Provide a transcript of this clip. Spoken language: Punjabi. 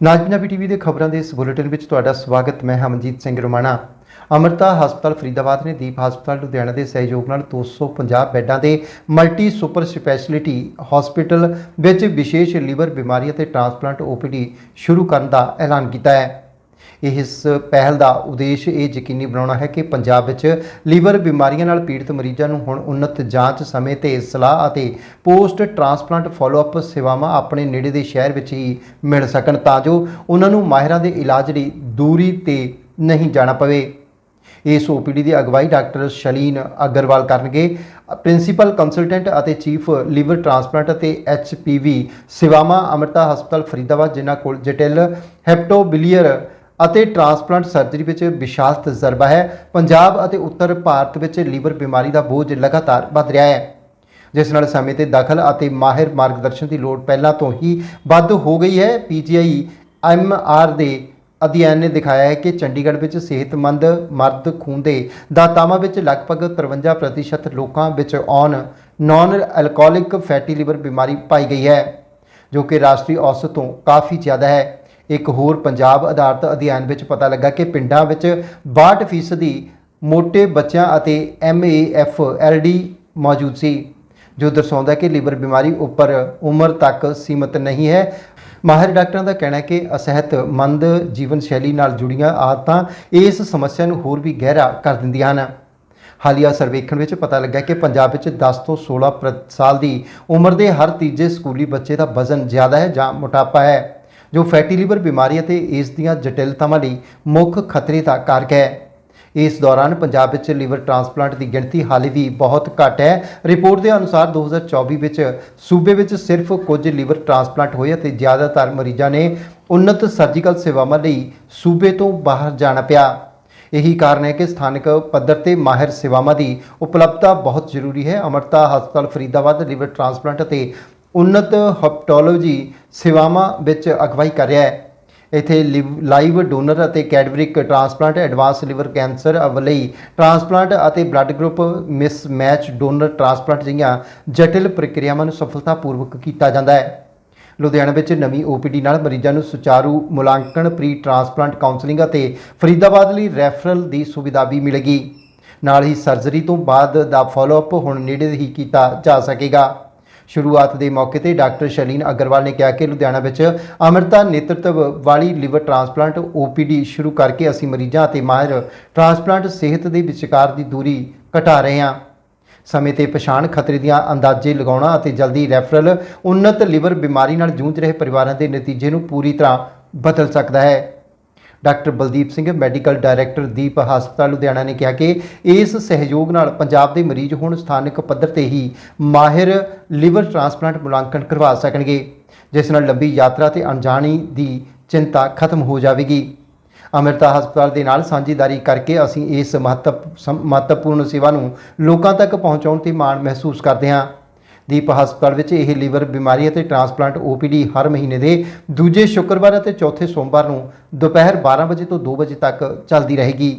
ਨਾਜ ਪੰਜਾਬੀ ਟੀਵੀ ਦੇ ਖਬਰਾਂ ਦੇ ਇਸ ਬੁਲੇਟਿਨ ਵਿੱਚ ਤੁਹਾਡਾ ਸਵਾਗਤ, ਮੈਂ ਹਮਨਜੀਤ ਸਿੰਘ ਰੋਮਾਣਾ। ਅਮਰਤਾ ਹਸਪਤਾਲ ਫਰੀਦਾਬਾਦ ਨੇ ਦੀਪ ਹਸਪਤਾਲ ਲੁਧਿਆਣਾ ਦੇ ਸਹਿਯੋਗ ਨਾਲ 250 ਬੈੱਡਾਂ ਦੇ ਮਲਟੀ ਸੁਪਰ ਸਪੈਸ਼ਲਿਟੀ ਹਸਪੀਟਲ ਵਿੱਚ ਵਿਸ਼ੇਸ਼ ਲੀਵਰ ਬਿਮਾਰੀ ਅਤੇ ਟ੍ਰਾਂਸਪਲਾਂਟ ਓਪੀਡੀ ਸ਼ੁਰੂ ਕਰਨ ਦਾ ਐਲਾਨ ਕੀਤਾ ਹੈ। ਇਸ ਪਹਿਲ ਦਾ ਉਦੇਸ਼ ਇਹ ਯਕੀਨੀ ਬਣਾਉਣਾ ਹੈ ਕਿ ਪੰਜਾਬ ਵਿੱਚ ਲੀਵਰ ਬਿਮਾਰੀਆਂ ਨਾਲ ਪੀੜਤ ਮਰੀਜ਼ਾਂ ਨੂੰ ਹੁਣ ਉન્નਤ ਜਾਂਚ ਸਮੇਂ ਤੇ ਸਲਾਹ ਅਤੇ ਪੋਸਟ ਟ੍ਰਾਂਸਪਲਾਂਟ ਫਾਲੋਅਪ ਸੇਵਾਵਾਂ ਆਪਣੇ ਨੇੜੇ ਦੇ ਸ਼ਹਿਰ ਵਿੱਚ ਹੀ ਮਿਲ ਸਕਣ ਤਾਂ ਜੋ ਉਹਨਾਂ ਨੂੰ ਮਾਹਿਰਾਂ ਦੇ ਇਲਾਜ ਲਈ ਦੂਰੀ ਤੇ ਨਹੀਂ ਜਾਣਾ ਪਵੇ। ਇਸ ਓਪੀਡੀ ਦੀ ਅਗਵਾਈ ਡਾਕਟਰ ਸ਼ਲੀਨ ਅਗਰਵਾਲ ਕਰਨਗੇ। ਪ੍ਰਿੰਸੀਪਲ ਕੰਸਲਟੈਂਟ ਅਤੇ ਚੀਫ ਲੀਵਰ ਟ੍ਰਾਂਸਪਲਾਂਟ ਅਤੇ ਐਚਪੀਵੀ ਸੇਵਾਵਾਂ ਅਮਰਤਾ ਹਸਪਤਾਲ ਫਰੀਦਾਬਾਦ, ਜਿਨ੍ਹਾਂ ਕੋਲ ਜਟਿਲ ਹੈਪਟੋਬਿਲੀਅਰ ਅਤੇ ਟ੍ਰਾਂਸਪਲਾਂਟ ਸਰਜਰੀ ਵਿੱਚ ਵਿਸ਼ਾਲ ਤਜਰਬਾ ਹੈ। ਪੰਜਾਬ ਅਤੇ ਉੱਤਰ ਭਾਰਤ ਵਿੱਚ ਲੀਵਰ ਬਿਮਾਰੀ ਦਾ ਬੋਝ ਲਗਾਤਾਰ ਵੱਧ ਰਿਹਾ ਹੈ। ਜਿਸ ਨਾਲ ਸਮੇਂ ਤੇ ਦਖਲ ਅਤੇ ਮਾਹਿਰ ਮਾਰਗਦਰਸ਼ਨ ਦੀ ਲੋੜ ਪਹਿਲਾਂ ਤੋਂ ਹੀ ਵੱਧ ਹੋ ਗਈ ਹੈ। ਪੀਜੀਆਈ ਐਮਆਰ ਦੇ ਅਧਿਐਨ ਨੇ ਦਿਖਾਇਆ ਹੈ ਕਿ ਚੰਡੀਗੜ੍ਹ ਵਿੱਚ ਸਿਹਤਮੰਦ ਮਰਦ ਖੂਨ ਦੇ ਦਾਤਾਵਾਂ ਵਿੱਚ ਲਗਭਗ 53% ਲੋਕਾਂ ਵਿੱਚ on non alcoholic fatty liver ਬਿਮਾਰੀ ਪਾਈ ਗਈ ਹੈ, ਜੋ ਕਿ ਰਾਸ਼ਟਰੀ ਔਸਤ ਤੋਂ ਕਾਫੀ ਜ਼ਿਆਦਾ ਹੈ। ਇੱਕ ਹੋਰ ਪੰਜਾਬ ਆਧਾਰਿਤ ਅਧਿਐਨ ਵਿੱਚ ਪਤਾ ਲੱਗਾ ਕਿ ਪਿੰਡਾਂ ਵਿੱਚ 62% ਦੀ ਮੋٹے ਬੱਚਿਆਂ ਅਤੇ ਐਮਏਐਫ ਐਲਡੀ ਮੌਜੂਦ ਸੀ, ਜੋ ਦਰਸਾਉਂਦਾ ਕਿ ਲੀਵਰ ਬਿਮਾਰੀ ਉੱਪਰ ਉਮਰ ਤੱਕ ਸੀਮਤ ਨਹੀਂ ਹੈ। ਮਾਹਿਰ ਡਾਕਟਰਾਂ ਦਾ ਕਹਿਣਾ ਹੈ ਕਿ ਅਸਿਹਤਮੰਦ ਜੀਵਨ ਸ਼ੈਲੀ ਨਾਲ ਜੁੜੀਆਂ ਆਦਤਾਂ ਇਸ ਸਮੱਸਿਆ ਨੂੰ ਹੋਰ ਵੀ ਗਹਿਰਾ ਕਰ ਦਿੰਦੀਆਂ ਹਨ। ਹਾਲੀਆ ਸਰਵੇਖਣ ਵਿੱਚ ਪਤਾ ਲੱਗਾ ਕਿ ਪੰਜਾਬ ਵਿੱਚ 10 ਤੋਂ 16 ਪ੍ਰ- ਸਾਲ ਦੀ ਉਮਰ ਦੇ ਹਰ ਤੀਜੇ ਸਕੂਲੀ ਬੱਚੇ ਦਾ ਵਜ਼ਨ ਜ਼ਿਆਦਾ ਹੈ ਜਾਂ ਮੋਟਾਪਾ ਹੈ। ਜੋ ਫੈਟੀ ਲੀਵਰ ਬਿਮਾਰੀ ਅਤੇ ਇਸ ਦੀਆਂ ਜਟਿਲਤਾਵਾਂ ਲਈ ਮੁੱਖ ਖਤਰੇ ਦਾ ਕਾਰਕ ਹੈ। ਇਸ ਦੌਰਾਨ ਪੰਜਾਬ ਵਿੱਚ ਲੀਵਰ ਟ੍ਰਾਂਸਪਲਾਂਟ ਦੀ ਗਿਣਤੀ ਹਾਲੇ ਵੀ ਬਹੁਤ ਘੱਟ ਹੈ। ਰਿਪੋਰਟ ਦੇ ਅਨੁਸਾਰ 2024 ਵਿੱਚ ਸੂਬੇ ਵਿੱਚ ਸਿਰਫ ਕੁਝ ਲੀਵਰ ਟ੍ਰਾਂਸਪਲਾਂਟ ਹੋਏ ਅਤੇ ਜ਼ਿਆਦਾਤਰ ਮਰੀਜ਼ਾਂ ਨੇ ਉન્નਤ ਸਰਜੀਕਲ ਸੇਵਾਵਾਂ ਲਈ ਸੂਬੇ ਤੋਂ ਬਾਹਰ ਜਾਣਾ ਪਿਆ। ਇਹੀ ਕਾਰਨ ਹੈ ਕਿ ਸਥਾਨਕ ਪੱਧਰ ਤੇ ਮਾਹਿਰ ਸੇਵਾਵਾਂ ਦੀ ਉਪਲਬਧਤਾ ਬਹੁਤ ਜ਼ਰੂਰੀ ਹੈ। ਅਮਰਤਾ ਹਸਪਤਾਲ ਫਰੀਦਾਬਾਦ ਲੀਵਰ ਟ੍ਰਾਂਸਪਲਾਂਟ ਅਤੇ ਉન્નਤ ਹੈਪਟੋਲੋਜੀ ਸੇਵਾਵਾਂ ਵਿੱਚ ਅਗਵਾਈ ਕਰ ਰਿਹਾ ਹੈ। ਇੱਥੇ ਲਿਵ- ਲਾਈਵ ਡੋਨਰ ਅਤੇ cadaveric transplant, advance liver cancer ਲਈ ਟ੍ਰਾਂਸਪਲਾਂਟ ਅਤੇ blood group mismatch donor transplant ਜਿਹੀਆਂ ਜਟਿਲ ਪ੍ਰਕਿਰਿਆਵਾਂ ਨੂੰ ਸਫਲਤਾਪੂਰਵਕ ਕੀਤਾ ਜਾਂਦਾ ਹੈ। ਲੁਧਿਆਣਾ ਵਿੱਚ ਨਵੀਂ ਓਪੀਡੀ ਨਾਲ ਮਰੀਜ਼ਾਂ ਨੂੰ ਸੁਚਾਰੂ ਮੁਲਾਂਕਣ ਪ੍ਰੀ ਟ੍ਰਾਂਸਪਲਾਂਟ ਕਾਉਂਸਲਿੰਗ ਅਤੇ ਫਰੀਦਾਬਾਦ ਲਈ ਰੈਫਰਲ ਦੀ ਸੁਵਿਧਾ ਵੀ ਮਿਲੇਗੀ। ਨਾਲ ਹੀ ਸਰਜਰੀ ਤੋਂ ਬਾਅਦ ਦਾ ਫਾਲੋਅਪ ਹੁਣ ਨੇੜੇ ਹੀ ਕੀਤਾ ਜਾ ਸਕੇਗਾ। ਸ਼ੁਰੂਆਤ ਦੇ ਮੌਕੇ ਤੇ ਡਾਕਟਰ ਸ਼ਲੀਨ ਅਗਰਵਾਲ ਨੇ ਕਿਹਾ ਕਿ ਲੁਧਿਆਣਾ ਵਿੱਚ ਅਮਰਤਾ ਨੇਤਰਤਵ ਵਾਲੀ ਲਿਵਰ ਟ੍ਰਾਂਸਪਲਾਂਟ ਓਪੀਡੀ ਸ਼ੁਰੂ ਕਰਕੇ ਅਸੀਂ ਮਰੀਜ਼ਾਂ ਅਤੇ ਮਾਹਿਰ ਟ੍ਰਾਂਸਪਲਾਂਟ ਸਿਹਤ ਦੇ ਵਿਚਕਾਰ ਦੀ ਦੂਰੀ ਘਟਾ ਰਹੇ ਹਾਂ। ਸਮੇਂ ਤੇ ਪਛਾਣ ਖਤਰੇ ਦੀਆਂ ਅੰਦਾਜ਼ੇ ਲਗਾਉਣਾ ਅਤੇ ਜਲਦੀ ਰੈਫਰਲ ਉન્નਤ ਲਿਵਰ ਬਿਮਾਰੀ ਨਾਲ ਜੂਝ ਰਹੇ ਪਰਿਵਾਰਾਂ ਦੇ ਨਤੀਜੇ ਨੂੰ ਪੂਰੀ ਤਰ੍ਹਾਂ ਬਦਲ ਸਕਦਾ ਹੈ। Doctor Baldeep Singh, medical director Deep ਹਸਪਤਾਲ ਲੁਧਿਆਣਾ ਨੇ ਕਿਹਾ ਕਿ ਇਸ ਸਹਿਯੋਗ ਨਾਲ ਪੰਜਾਬ ਦੇ ਮਰੀਜ਼ ਹੁਣ ਸਥਾਨਕ ਪੱਧਰ ਤੇ ਹੀ ਮਾਹਿਰ ਲਿਵਰ ਟ੍ਰਾਂਸਪਲਾਂਟ ਮੁਲਾਂਕਣ ਕਰਵਾ ਸਕਣਗੇ, ਜਿਸ ਨਾਲ ਲੰਬੀ ਯਾਤਰਾ ਤੇ ਅਣਜਾਣੀ ਦੀ ਚਿੰਤਾ ਖਤਮ ਹੋ ਜਾਵੇਗੀ। ਅਮਰਤਾ ਹਸਪਤਾਲ ਦੇ ਨਾਲ ਸਾਂਝੀਦਾਰੀ ਕਰਕੇ ਅਸੀਂ ਇਸ ਮਹੱਤਵ ਸਮ- ਮਹੱਤਵਪੂਰਨ ਸੇਵਾ ਨੂੰ ਲੋਕਾਂ ਤੱਕ ਪਹੁੰਚਾਉਣ ਤੇ ਮਾਣ ਮਹਿਸੂਸ ਕਰਦੇ ਹਾਂ। ਦੀਪ ਹਸਪਤਾਲ ਵਿੱਚ ਇਹ ਲੀਵਰ ਬਿਮਾਰੀ ਅਤੇ ਟ੍ਰਾਂਸਪਲਾਂਟ ਓਪੀਡੀ ਹਰ ਮਹੀਨੇ ਦੇ ਦੂਜੇ ਸ਼ੁੱਕਰਵਾਰ ਅਤੇ ਚੌਥੇ ਸੋਮਵਾਰ ਨੂੰ ਦੁਪਹਿਰ 12 ਵਜੇ ਤੋਂ 2 ਵਜੇ ਤੱਕ ਚੱਲਦੀ ਰਹੇਗੀ।